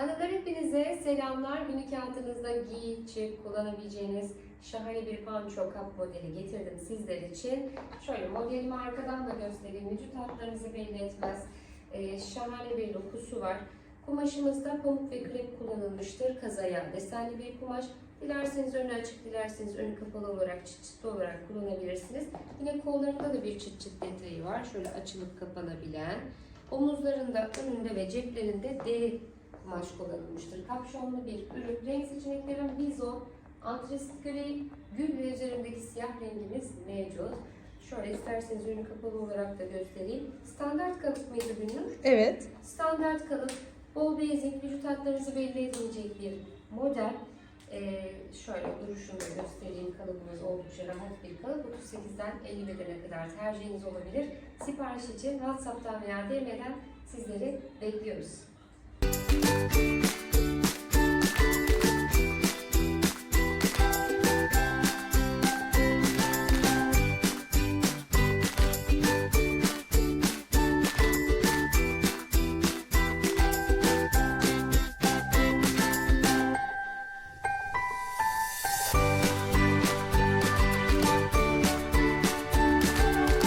Hanımlar hepinize selamlar. Günlük hayatınızda giy, çık, kullanabileceğiniz şahane bir panço kap modeli getirdim sizler için. Şöyle modelimi arkadan da göstereyim. Vücut hatlarınızı belli etmez. Ee, şahane bir dokusu var. Kumaşımızda pamuk ve krep kullanılmıştır. Kazaya desenli bir kumaş. Dilerseniz önü açık, dilerseniz önü kapalı olarak çıt çıtlı olarak kullanabilirsiniz. Yine kollarında da bir çıt çıt detayı var. Şöyle açılıp kapanabilen. Omuzlarında, önünde ve ceplerinde D kumaş kullanılmıştır. Kapşonlu bir ürün. Renk seçeneklerim bizon, antresit gri, gül ve üzerindeki siyah rengimiz mevcut. Şöyle isterseniz ürünü kapalı olarak da göstereyim. Standart kalıp mıydı Bünür? Evet. Standart kalıp, bol basic, vücut hatlarınızı belli edecek bir model. Ee, şöyle duruşunu göstereyim. Kalıbımız oldukça rahat bir kalıp. 38'den 50 bedene kadar tercihiniz olabilir. Sipariş için WhatsApp'tan veya DM'den sizleri bekliyoruz.